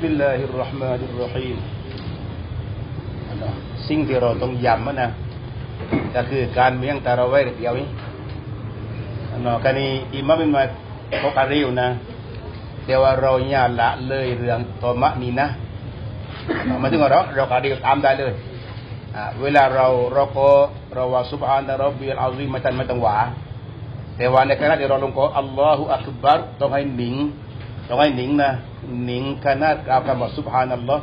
บิลลาฮิรราะห์มานิรรสิ่งที่เราต้องย้ำนะก็คือการเมือยงตาเราไว้เดียวนี้นอกจากนี้อิมามอิมาเขาการิวนะแต่ว่าเราอย่าละเลยเรื่องตอมะนี่นะมาถึงเราเราการิวตามได้เลยเวลาเราเราก็เราว่าสุบฮานะรับบิลอาซีมมาตันไม่ตังหวาแต่ว่าในขณะที่เราลงก็อัลลอฮฺอักบัรต้องให้หนิง ต้องให้หนิงนะหนิงขนาดกล่าวคำว่าสุบฮานัลลอฮ์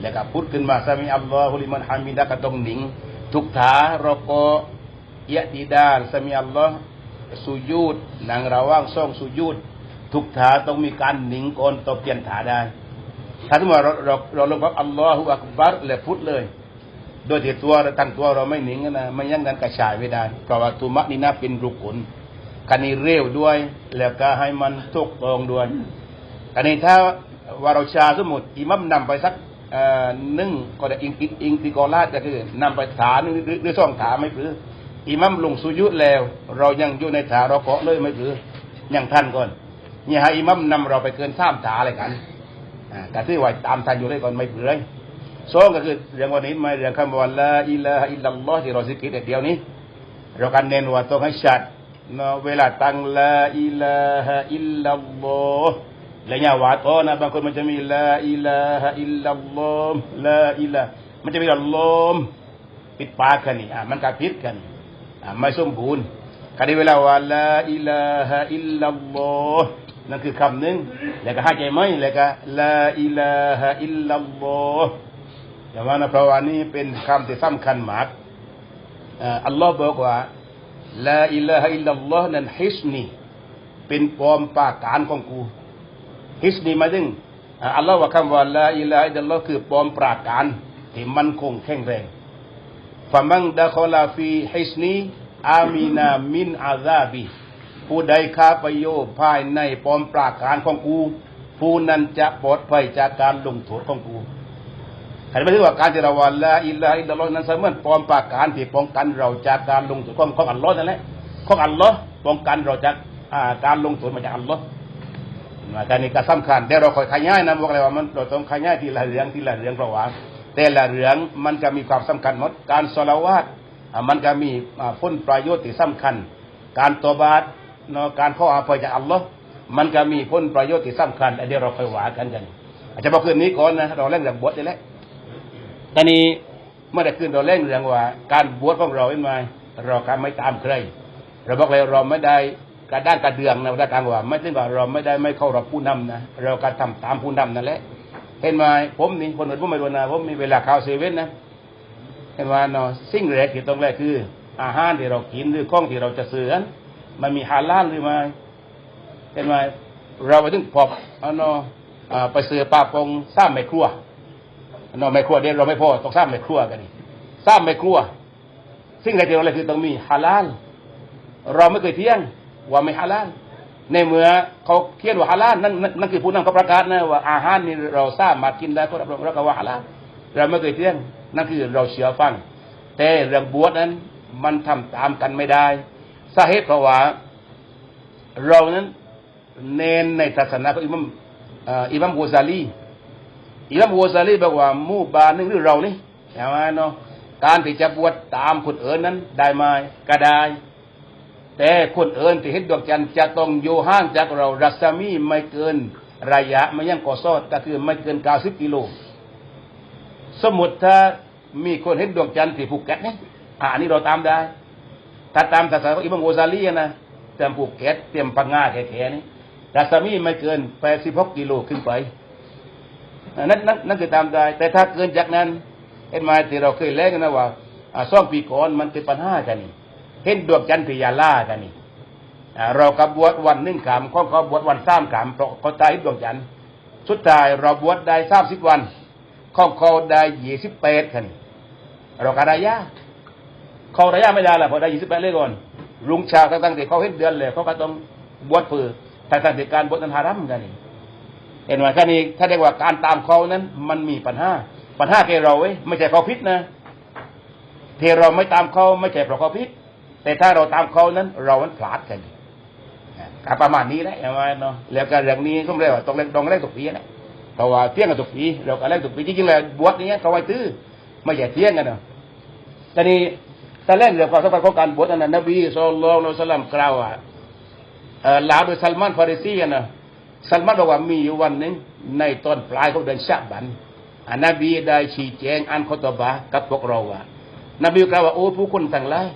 แล้วก็พูดขึ้นมาซามิอัลลอฮุลิมันฮามิดะก็ต้องหนิง ทุกถารกยะติดาลสมีอัลลอฮ์สุญูดนางระว่างซ่องสุญูดทุกถาต้องมีการหนิงก่อนต่อเปลี่ยนถาได้ถ้าสมมติเราเราเราลงกับอัลลอฮฺอักบัรและพูดเลย โดยที่ตัวตั้งตัวเราไม่หนิงนะไม่ยั่งกันกระชายไม่ได้เพราะว่าตุมะนี่นะเป็นรุกุนกันนี้เร็วด้วย แล้วก็ให้มันทุกตรงด้วย กันนี้ถ้าวาราชาสมมติอิมัมนำไปสักหนึ่งก็ได้อิงอิงติกอลาดก็คือนำไปฐานหรือหรือสองฐาไม่ปรืออิมัมลงสุยุดแล้ว เรายังอยู่ในฐาเราเกาะเลยไม่ปรือยังทันก่อนเนี่ยให้อิมัมนำเราไปเกินสามฐาอะไรกันอ่าก็ถือว่าตามทันอยู่เลยก่อนไม่ปรือสองก็คือเรื่องวันนี้มาเรื่องคำว่าละอิลาฮะอิลลัลลอฮ์ที่เราสิกิดเดียวนี้ เรากันเน้นว่าต้องให้ชัดเนาเวลาตั้งละอิลาฮะอิลลัลลอฮ์ แล้วเนี่ยว่าตอนะบางคนมันจะมีละอิลาฮะอิลลัลลอฮ์ละอิลามันจะมีอัลลอฮ์ปิดปากกันนี่อะมันก็ผิดกันอะไม่สมบูรณ์กันในเวลาว่าละอิลาฮะอิลลัลลอฮ์นั่นคือคำหนึ่งแล้วก็หายใจไหมแล้วก็ละอิลาฮะอิลลัลลอฮ์อย่างว่านะเพราะว่านี่เป็นคำที่สำคัญมากอ่าอัลลอฮ์บอกว่าละอิลาฮะอิลลัลลอฮ์นั้นฮิสนีเป็นปลอมปากการของกู ฮิสนีมาถึงอัลลอฮ์ว่าคำว่าละอิลาอิลลัลลอฮ์คือปลอมปราการที่มันคงแข็งแรงฟะมังดะคอลาฟีฮิสนีอามีนามินอาซาบีผู้ใดค้าประโยชน์ภายในปลอมปราการของกู ผู้นั้นจะปลอดภัยจากการลงโทษของกูใครไม่ถือว่าการที่เราว่าละอิลาอิลลัลลอฮ์นั้นเสมือนปลอมปราการที่ป้องกันเราจากการลงโทษของของอัลลอฮ์นั่นแหละของอัลลอฮ์ป้องกันเราจากการลงโทษมาจากอัลลอฮ์ การนี้ก็สำคัญแต่เราคอยขยายนะบอกเลยว่ามันเราต้องขยายทีละเรื่องทีละเรื่องเพราะว่าแต่ละเรื่องมันก็มีความสำคัญหมดการสละวาดมันก็มีผลประโยชน์ที่สำคัญ การตัวบาตเนาะการข้ออภัยจากอัลลอฮ์มันก็มีผลประโยชน์ที่สำคัญเดี๋ยวเราคอยว่ากันกันอาจจะบอกคืนนี้ก่อนนะเราเล่นเรื่องบวชได้แล้วตอนนี้เมื่อได้ขึ้นเราเล่นเรื่องว่า การบวชของเราเป็นไงเราการไม่ตามใครเราบอกเลยเราไม่ได้ กระด้างกระเดืองนะว่าทางว่า ไม่ใช่ว่าเราไม่ได้ไม่เข้ารับผู้นำนะเราการทำตามผู้นำนั่นแหละเห็นไหมผมนี่คนอื่นผมไม่รู้นะผมมีเวลาเข้าเซเว่นนะเห็นไหมเนาะสิ่งแรกที่ต้องแรกคือ อาหารที่เรากินหรือของที่เราจะซื้อมันมีฮาลาลหรือไม่เห็นไหมเราไปถึงพบเอาเนาะไปซื้อปลาปงซ้ำไม่ครัวเนาะไม่ครัวเดี๋ยวเราไม่พอต้องซ้ำไม่ครัวกันนี่ซ้ำไม่ครัว สิ่งแรกที่เราเลยคือต้องมีฮาลาลเราไม่เคยเที่ยง ว่าไม่ฮาลาลในเมื่อเขาเขียนว่าฮาลาลนั่นนั่นคือผู้นำเขาประกาศนะว่าอาหารนี่เราสามารถกินได้ก็รับรองเราก็ว่าฮาลาลเราไม่เคยเที่ยงนั่นคือเราเชื่อฟัง แต่เรื่องบวชนั้นมันทำตามกันไม่ได้สาเหตุเพราะว่าเรานั้นเน้นในศาสนาของอิมามอิมามโฮซาลีอิมามโฮซาลีบอกว่ามู่บานนึงหรือเรานี่ใช่ไหมเนาะการที่จะบวชตามคนอื่นนั้นได้ไหมก็ได้ แต่คนเอินที่เห็นดวงจันทร์จะต้องอยู่ห่างจากเรารัศมีไม่เกินระยะไม่ยังก่อซอดก็คือไม่เกินเก้าสิบกิโล สมมติถ้ามีคนเห็นดวงจันทร์ที่ภูเก็ตนี่อันนี้เราตามได้ ถ้าตามศาสนาอิบามโอซาลีนะเตรียมภูเก็ตเตรียมพังงาแค่ๆนี่รัศมีไม่เกินแปดสิบหกกิโลขึ้นไปนั่นนั่นนั่นคือตามได้ แต่ถ้าเกินจากนั้นเห็นไหมที่เราเคยเล่นกันนะว่าซ่องปีก่อนมันเป็นปัญหากันนี่ เห็นดวงจันทร์ที่ยาล่ากันนี่เรากับบวชวันหนึ่งขำเขาเขบวชวันสามขำเพราะเขาตายดวงจันทร์สุดท้ายเราบวชได้สามสิบวันขาเขาได้ยี่สิบแปดกันเรากระได้ยาเขาระยะไม่ได้ละพอได้ยี่สิบแปดเลยก่อนลุงชาตั้งแต่เขาเห็นเดือนเลยเขาก็ต้องบวชฝืนแต่ตั้งแต่การบวชนันฮารัมกันนี่เห็นไหมแค่นี้ถ้าเรียกว่าการตามเขานั้น มันมีปัญหาปัญหาแกเราเว้ยไม่ใช่เขาพิษนะเทเราไม่ตามเขาไม่ใช่เพราะเขาพิษ แต่ถ้าเราตามเขานั้น เรามันพลาดกันกาประมาณนี้แหละใช่ไหมเนาะแล้วก็เรื่องนี้ก็เรียกว่าตรงเล่นตรงเล่นตกปีนะเพราะว่าเที่ยงกันทุกปีเราก็แลกทุกปีจริงๆแล้วบวชอย่างเงี้ยเขาไว้ตื้อไม่ใช่เที่ยงกันเนาะแต่นี่แต่เล่นเรื่องความสำคัญของการบวชอันนั้นนบีสุลต่านสัลลัมกล่าวว่าเออลาวโดยซัลมานฟาริซีกันนะซัลมานบอกว่ามีอยู่วันหนึ่งในตอนปลายของเดือนชะบันอานนบีได้ชี้แจงอันคอตบะกับพวกเราว่านบีกล่าวว่าโอ้ผู้คนทั้งหลาย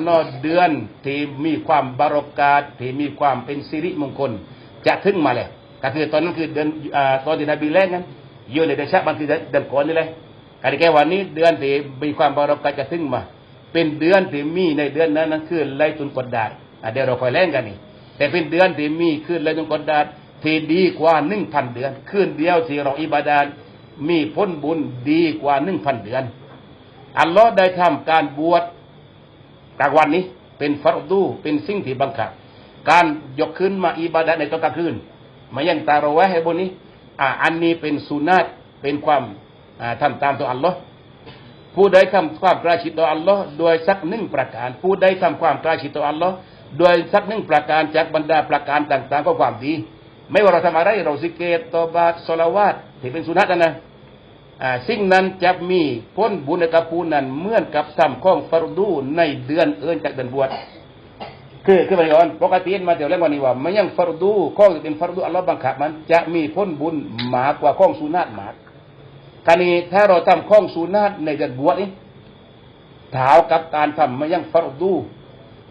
นนนเดือนที่มีความบารอกาศที่มีความเป็นสิริมงคล จะถึงมาแล้วก็คือตอนนั้นคือเดือนอาตอนที่นบีแรกนั้นอยู่ในเดือนชะบันคือเดือนก่อนนี่เลยการแก้วันนี้เดือนที่มีความบารอกาศจะถึงมา เป็นเดือนที่มีในเดือนนั้นนั้นคือไลตุนกดดาดเดี๋ยวเราคอยเล่นกันนี่แต่เป็นเดือนที่มีคืนไลตุนกดดาดที่ดีกว่าหนึ่งพันเดือนคืนเดียวที่เราอิบาดาลมีพ้นบุญดีกว่าหนึ่งพันเดือน อัลลอฮ์ได้ทำการบวช กลางวันนี้เป็นฟารดูเป็นสิ่งที่บังคับ การยกขึ้นมาอิบาดะในตอนกลางคืนมายังตาเราไว้ให้บนนี้อ,อันนี้เป็นสุนัตเป็นความอ่าทำตามตัวอัลลอฮ์ผู้ใดทำความกล้าชิดต่ออัลลอฮ์โดยสักหนึ่งประการ ผู้ใดทำความกล้าชิดต่ออัลลอฮ์โดยสักหนึ่งประการจากบรรดาประการต่างๆก็ความดี ไม่ว่าเราทำอะไรเราสิกเกตตบาสลาวาตที่เป็นสุนัตนะ สิ่งนั้นจะมีพ้นบุญกับผู้นั้นเหมือนกับทำข้องฟารดูในเดือนเอินจากเดือนบวชคือคือหมายความปกติมาเดี๋ยวเรื่องวันนี้ว่ามันยังฟารดูข้องที่เป็นฟารดูอัลลอฮ์บังคับมันจะมีพ้นบุญมากกว่าข้องสุนัตมากการนี้ถ้าเราทำข้องสุนัตในเดือนบวชนี่เท้ากับการทำมันยังฟารดู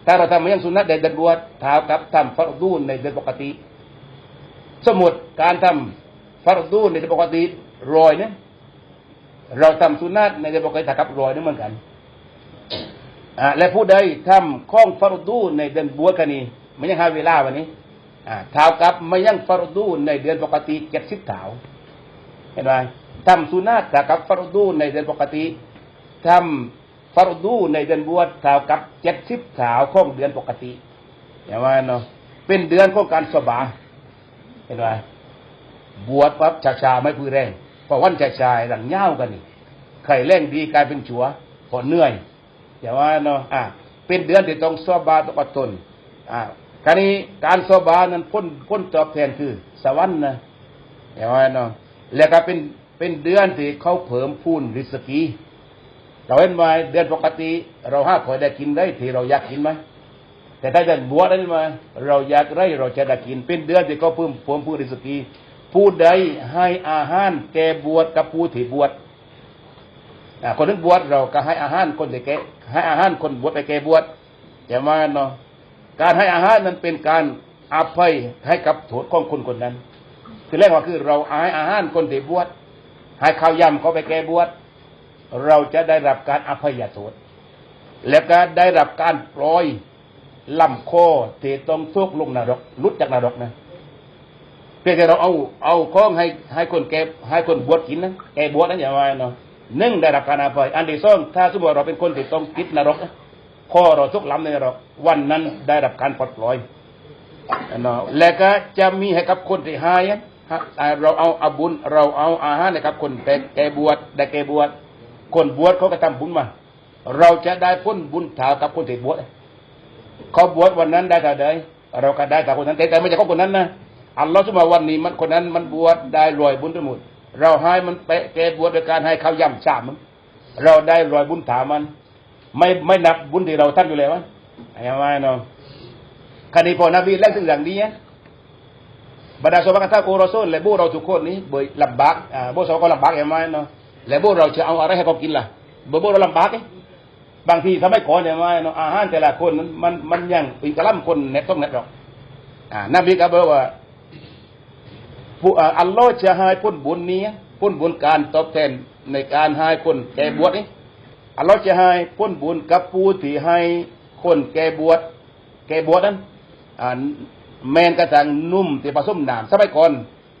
ถ้าเราทำมันยังสุนัตในเดือนบวชเท้ากับทำฟารดูในเดือนปกติ สมมติการทำฟารดูในเดือนปกติรอยเนี่ย เราทำสุนัตในเดือนปกติกับรอยนี่เหมือนกันอ่าและผู้ใดทำข้องฟารดูในเดือนบวชกันนี้ไม่ยังหาเวลาวันนี้อ่าเท้ากับไม่ยังฟารดูในเดือนปกติเจ็ดสิบเท้าเห็นไหมทำสุนัตกับฟารดูในเดือนปกติทำฟารดูในเดือนบวชเท้ากับเจ็ดสิบเท้าของเดือนปกติเห็นไหมเนาะเป็นเดือนของการสบายเห็นไหมบวชปั๊บชาชาไม่พื้นแรง อวันชายชายหลังเง่ากันนี่ใครเล่งดีกลายเป็นชัวพอเหนื่อยอย่าว่าเนาะอะเป็นเดือนที่ต้องสอบาต้องอดทนอะคราวนี้การสอบานั้นพ้นพ้นตอบแทนคือ สวรรค์นะอย่าว่าเนาะแล้วก็เป็นเป็นเดือนที่เขาเพิ่มพูนริสกีเราเห็นไหมเดือนปกติ เราห้าคอยได้กินได้ที่เราอยากกินไหมแต่ถ้าจะบวชได้ไหมเราอยากได้เราจะได้กิน เป็นเดือนที่เขาเพิ่มเพิ่มพูนริสกี ผู้ใดให้อาหารแก่บวชกับผู้ที่บวชคนที่บวชเราก็ให้อาหารคนที่แก่ให้อาหารคนบวชไปแก่บวชแต่ว่าเนาะการให้อาหารนั้นเป็นการอภัยให้กับโทษของคนคนนั้น คือแรกว่าคือเราให้อาหารคนที่บวชให้ข้าวยำเขาไปแก่บวชเราจะได้รับการอภัยโทษและก็ได้รับการปล่อยลำคอที่ต้องทุกลงนรกลุดจากนรกนะ เพียงแต่เราเอาเอาข้องให้ให้คนแก่ให้คนบวชกินนะแก่บวชนั่นอย่างไรเนาะหนึ่งได้รับการอภัยอันที่สองถ้าสมมติเราเป็นคนที่ต้องติดนรกข้อเราทุกลำในนรกวันนั้นได้รับการปลดปล่อยเนาะและก็จะมีให้กับคนที่หายเราเอาอาบุญเราเอาอาหารให้กับ คนแต่แก่บวชได้แก่บวชคนบวชเขาก็ทำบุญมา เราจะได้พ้นบุญถากับคนที่บวชเขาบวชวันนั้นได้แต่ใดเราก็ได้แต่คนนั้นแต่ไม่ใช่ของคนนั้นนะ อัลลอฮฺสุบฮาวันนี้มันคนนั้นมันบวชได้รวยบุญทั้งหมดเราให้มันเปะแกบวชโดยการให้ข้าวย่ำชามัน เราได้รวยบุญถามัน ไม่ไม่นับบุญที่เราทำอยู่แล้ววะอย่างไรเนาะคดีพอนบีแรกถึงอย่างนี้บรรดาสมบัติท่าโกรโซนและบุเราทุกคนนี้เบยลำบากอ่าบุเราก็ลำบากอย่างไรเนาะและบุเราจะเอาอะไรให้เขากินล่ะบุบุเราลำบากบางทีทำให้ก่อนอย่างไรเนาะอาหารแต่ละคนมันมันยังปีกระลำคนเน็ตต้องเน็ตหรอกอ่านบีก็บอกว่า อัลลอฮ์จะให้พ้นบุญนี้พ้นบุญการตอบแทนในการให้คนแก่บวชนี้อัลลอฮ์จะให้พ้นบุญกับผู้ที่ให้คนแก่บวชแก่บวชนั้นแมนกระทั่งนุ่มที่ผสมน้ำสมัยก่อน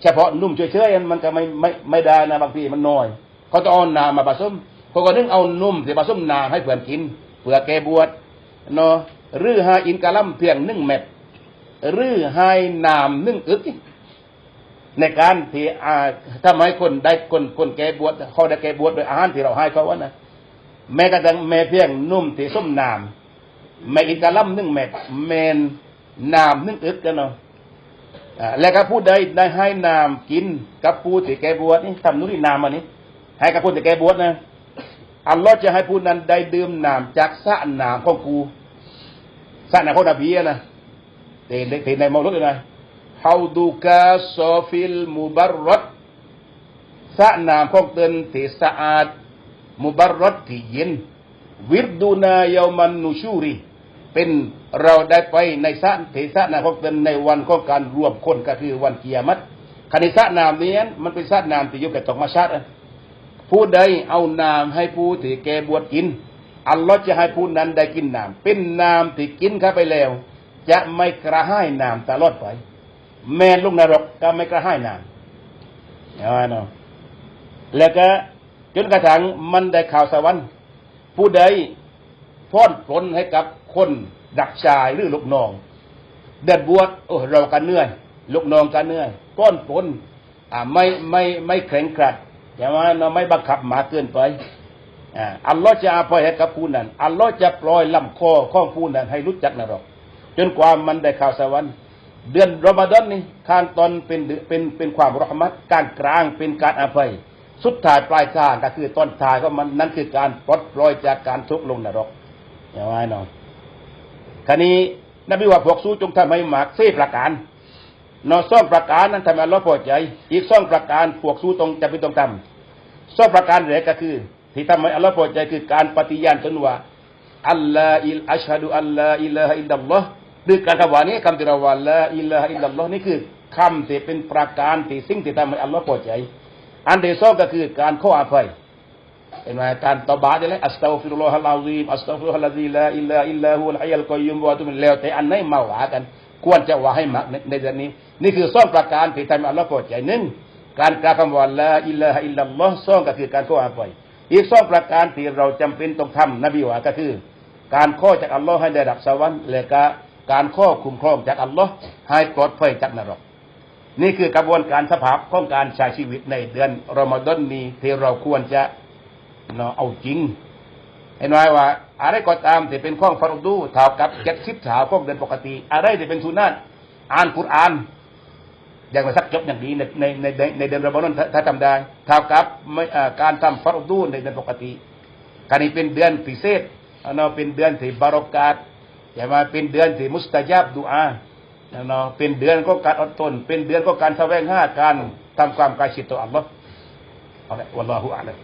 เฉพาะนุ่มเฉยๆมันก็ไม่ไม่ไม่ได้นะบางทีมันน้อยเขาต้องเอาน้ำมาผสมเขาก็นึกเอานุ่มที่ผสมน้ำให้เพื่อนกินเพื่อแก่บวชเนาะหรือให้อินกะลัมเพียงหนึ่งเม็ดหรือให้น้ำหนึ่งอึก ในการที่อาทำให้คนได้คนคนแก่บวชเขาได้แก่บวชโดยอาหารที่เราให้เขาว่านะแม้กระทั่งแม่เพียงนุ่มที่ส้มน้ำแม่อินกะลัมหนึ่งเม็ดแมนน้ำหนึ่งอึกกันเนาะแล้วก็ผู้ใดได้ให้นามกินกับผู้ที่แก่บวชนี่ทำนุรินามอันนี้ ให้กับผู้ที่แก่บวชนะอัลลอฮ์จะให้ผู้นั้นได้ดื่มน้ำจากสระน้ำของกูสระน้ำของนบีนะเตนเตนในมอรุดเลยนะ ฮาดูกาซอฟิลมุบารรดสะน้ำของเตือนที่สะอาดมุบารรดที่เย็นวิรดูนายามันนูชูรีเป็นเราได้ไปในสะเทสะนาของเตือนในวันของการรวมคนก็คือวันเกียรติคณิสะนามนี้มันเป็นสะนามที่อยู่กับตกมาชาติผู้ใดเอาน้ำให้ผู้ที่แกบวชกิน อัลลอฮ์จะให้ผู้นั้นได้กินน้ำเป็นน้ำที่กินเข้าไปแล้ว จะไม่กระห้ายน้ำตลอดไป แม่นลูกนรกก็ไม่กระห้ายน้ำเอาไว้เนาะแล้วก็จนกระทั่งมันได้ข่าวสวรรค์ผู้ใดพ้นผลให้กับคนดักชายหรือลูกน้องเดือดบวชโอ้เรากันเนื่อยลูกน้องกันเนื่อยป้อนผลอ่าไม่ไม่ไม่แข็งกรัดแต่ว่าเราไม่บังคับหมาเกินไปอ่าอัลลอฮ์จะอภัยให้กับผู้นั้นอัลลอฮ์จะปล่อยลำคอของผู้นั้นให้รู้จักนรก จนกว่ามันได้ข่าวสวรรค์ เดือนรอมฎอนนี่ขางตอนเป็นเป็นเป็นความรหมัดการกลางเป็นการอภัย สุดท้ายปลายทางก็คือต้นท้ายก็มันนั่นคือการปลดปล่อยจากการทุกข์ลงนรกอย่างไรเนาะคราวนี้นบีว่าพวกสู้จงทำให้หมากเสีประการนอซ่องประการนั้นทำให้อัลลอฮ์พอใจ อีกซ่องประการพวกสู้ตรงจะเป็นตรงทำซ่องประการแรกก็คือ ที่ทำให้อัลลอฮ์พอใจคือการปฏิญาณตนว่าอัลลอฮ์อิลอัชฮะดุอัลลอฮ์อิลลาฮะอิลลัลลอฮ์ ด้วยการคำว่านี้คำที่เราว่าละอิลลาฮะอิลลัลลอฮ์นี่คือคำที่เป็นประการที่สิ่งที่ทำให้อัลลอฮ์พอใจ อันที่สองก็คือการขออภัยเห็นไหมการตบะนี่แหละอัสตัฟิรุลลอฮะลาซีมอัสตัฟิรุลลอฮะลาซีลาอิลลาอิลลาฮุลฮัยลกอยุมวะตุมิแล้วแต่อันไหนมาว่ากัน ควรจะว่าให้มากในในเดือนนี้ นี่คือสองประการที่ทำให้อัลลอฮ์พอใจหนึ่งการกล่าวคำว่าละอิลลาฮะอิลลัลลอฮ์สองก็คือการขออภัยอีกสองประการที่เราจำเป็นต้องทำนบีว่าก็คือ การข้อจากอัลลอฮ์ให้ได้รับสวรรค์และก็ การข้อคุ้มครองจากอัลลอฮ์ให้ปลอดภัยจากนรก นี่คือกระบวนการสภาพของการใช้ชีวิตในเดือนรอมฎอนนี้ที่เราควรจะเนาะเอาจริงเห็นไหมว่า อะไรก็ตามที่เป็นข้องฟารดูเท่ากับเจ็ดสิบสาวของเดือนปกติ อะไรที่เป็นสุนัตอ่านกุรอานอย่างไรสักจบอย่างดีในในในในเดือนรอมฎอนถ้าถ้าจำได้เท่ากับไม่อ่าการทำฟารดูในเดือนปกติการนี้เป็นเดือนพิเศษเนาะเป็นเดือนที่บารอกาต อย่ามาเป็นเดือนที่มุสตาญาบดูอานะเนาะเป็นเดือนก็การอดทนเป็นเดือนก็การแสวงหาการทำความกายชิดต่ออัลลอฮ์เอาละวัลลอฮุอะลัม